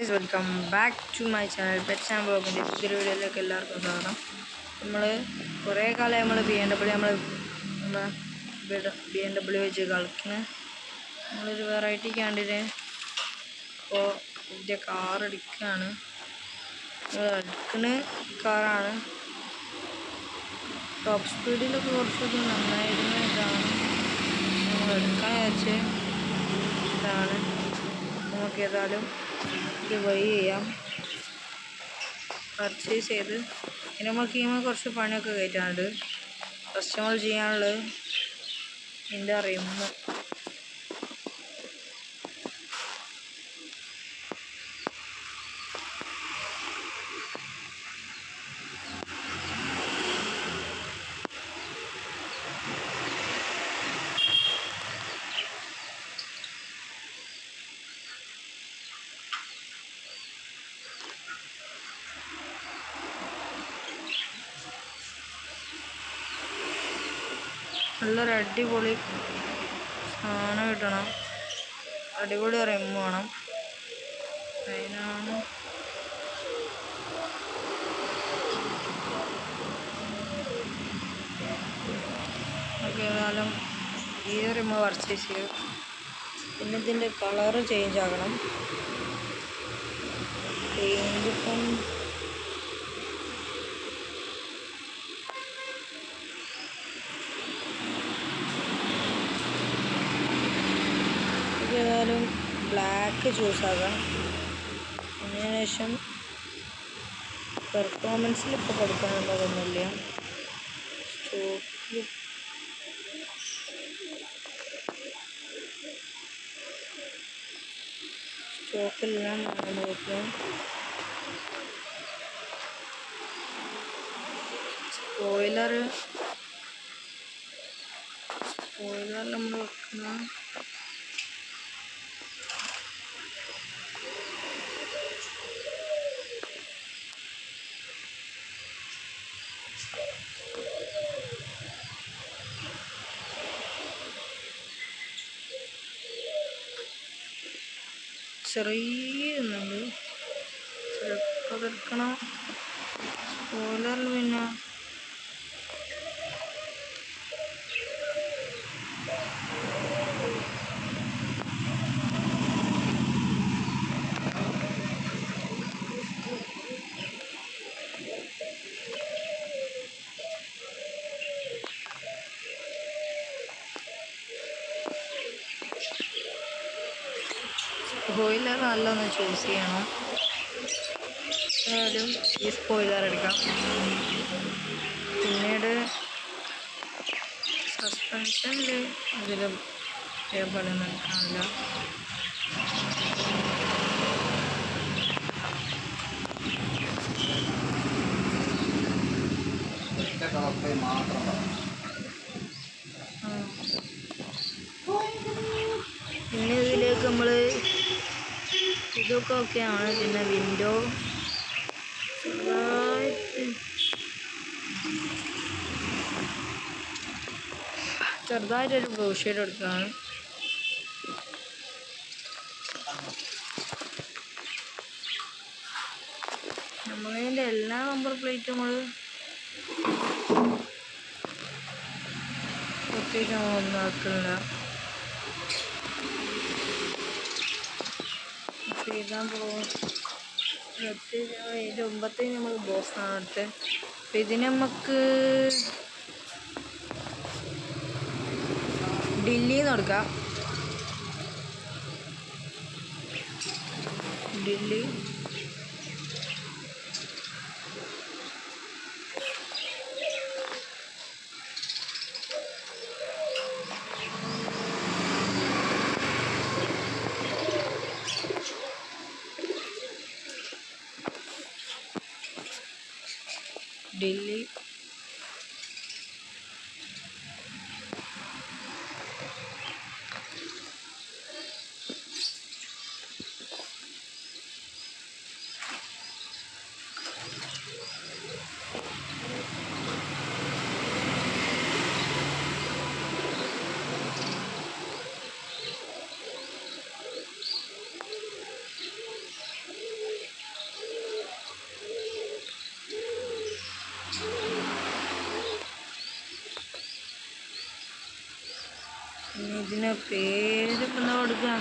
Welcome back to my channel pet and ബ്ലോഗിന്റെ പുതിയൊരു വീഡിയോയിലേക്ക് എല്ലാവർക്കും സ്വാഗതം. നമ്മൾ കുറേ കാലം നമ്മൾ ബി എം ഡബ്ല്യു നമ്മൾ ബി എം ഡബ്ല്യു വെച്ച് കളിക്കുന്നത് നമ്മളൊരു വെറൈറ്റി ക്യാൻഡിന് ഇപ്പോൾ പുതിയ കാർ എടുക്കുകയാണ്. എടുക്കുന്ന കാറാണ് ടോപ്പ് സ്പീഡിലൊക്കെ കുറച്ചൊക്കെ നന്നായിരുന്നു ഇതാണ്. നമ്മൾ എടുക്കാൻ വെച്ച് ഇതാണ്. നമുക്ക് ഏതായാലും ബൈ ചെയ്യാം പർച്ചേസ് ചെയ്ത് ഇനി നമുക്ക് കീമ കുറച്ച് പണിയൊക്കെ കയറ്റാനുണ്ട്. കസ്റ്റമർ നമ്മൾ ചെയ്യാനുള്ളത് ഇതിന്റെ അറിയുന്നു നല്ലൊരു അടിപൊളി സാധനം കിട്ടണം. അടിപൊളി റിം വേണം. അതിനാണ് ഏതായാലും ഈ റിം പർച്ചേസ് ചെയ്യും പിന്നെ ഇതിന്റെ കളറ് ചേഞ്ച് ആകണം. പെയിന്റ് ഏതായാലും ബ്ലാക്ക് ചൂസ് ആകാം. അതിന് ശേഷം പെർഫോമൻസിൽ ഇപ്പോൾ കൊടുക്കാനുള്ളതൊന്നുമില്ല. സ്റ്റോക്കിൽ സ്റ്റോക്കിലെല്ലാം നോക്കാം സ്പോയിലർ സ്പോയിലർ നമ്മൾ വെക്കുന്ന ചെറിയ ഇതുണ്ട് ചിലപ്പോൾ അതെടുക്കണം സ്പോയിലറിൽ പിന്നെ സ്പോയിലർ നല്ലൊന്ന് ചൂസ് ചെയ്യണം. ആദ്യം ഈ സ്പോയിലർ എടുക്കാം. പിന്നീട് സസ്പെൻഷനിൽ അതിൽ നിൽക്കാനില്ല. പിന്നെ ഇതിലേക്ക് നമ്മൾ ഇതൊക്കെ ഒക്കെയാണ് പിന്നെ വിൻഡോ ചെറുതായിട്ട് ചെറുതായിട്ടൊരു ബ്ലൂ ഷെയ്ഡ് എടുക്കുകയാണ് നമ്മളതിന്റെ എല്ലാ നമ്പർ പ്ലേറ്റും നമ്മൾ ഒന്നും നമ്മളൊന്നും എഴുതാൻ പോകും ഏഴ് അതിന്റെ മുമ്പത്തേന് നമ്മൾ ബോസാണ് എടുത്തത് അപ്പം ഇതിന് നമുക്ക് ഡില്ലിന്ന് കൊടുക്കാം ഡില്ലി ഡില്ലി ഇതിന് പേരിപ്പം കൊടുക്കാം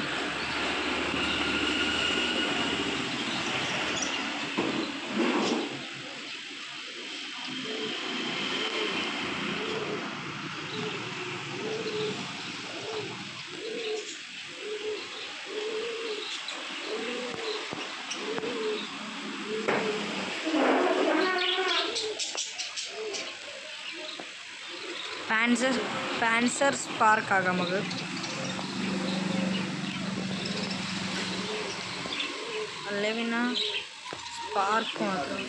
പാൻസർ പാൻസർ സ്പാർക്ക് ആക്കാം നമുക്ക്. അല്ലേ പിന്നെ സ്പാർക്ക് മാത്രം.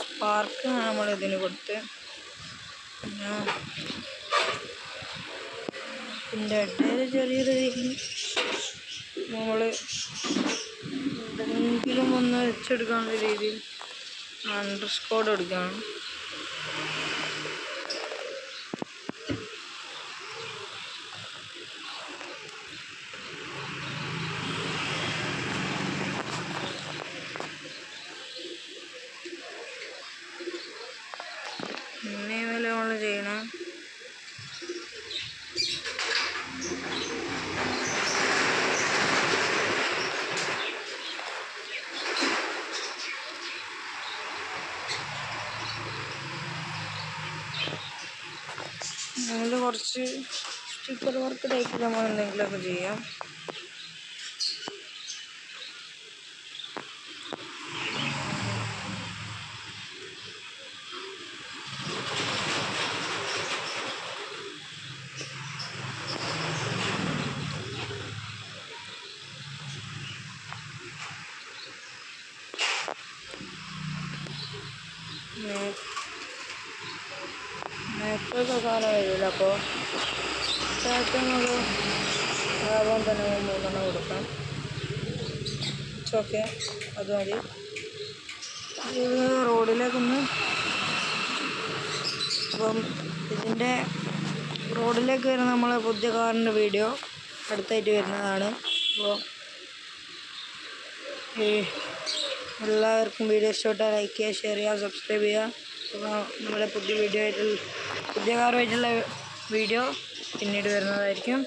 സ്പാർക്ക് നമ്മൾ ഇതിന് കൊടുത്ത്. പിന്നെ ഇതിന്റെ ഇടയിൽ ചെറിയൊരു രീതിയിൽ നമ്മൾ എന്തെങ്കിലും ഒന്ന് വെച്ചെടുക്കാനുള്ള രീതിയിൽ അണ്ടർ സ്കോഡ് എടുക്കണം പിന്നെ വില നമ്മൾ ചെയ്യണം നമ്മൾ കുറച്ച് സ്റ്റിക്കർ വർക്ക് ടൈപ്പിൽ നമ്മൾ എന്തെങ്കിലുമൊക്കെ ചെയ്യാം. മേക്കൊക്കെ കാണാൻ കഴിയില്ല അപ്പോൾ ചേട്ടനൊരു ആവാൻ തന്നെ മൂന്നെണ്ണം കൊടുക്കാം. ഓക്കെ അത് മതി. റോഡിലേക്കൊന്ന് അപ്പം ഇതിന്റെ റോഡിലേക്ക് വരുന്ന നമ്മളെ പുതിയ കാറിന്റെ വീഡിയോ അടുത്തായിട്ട് വരുന്നതാണ്. അപ്പോൾ ഈ എല്ലാവർക്കും വീഡിയോ ഇഷ്ടപ്പെട്ടാൽ ലൈക്ക് ചെയ്യുക ഷെയർ ചെയ്യുക സബ്സ്ക്രൈബ് ചെയ്യുക. അപ്പോൾ നമ്മുടെ പുതിയ വീഡിയോ ആയിട്ടുള്ള പുതിയ കാറുമായിട്ടുള്ള വീഡിയോ പിന്നീട് വരുന്നതായിരിക്കും.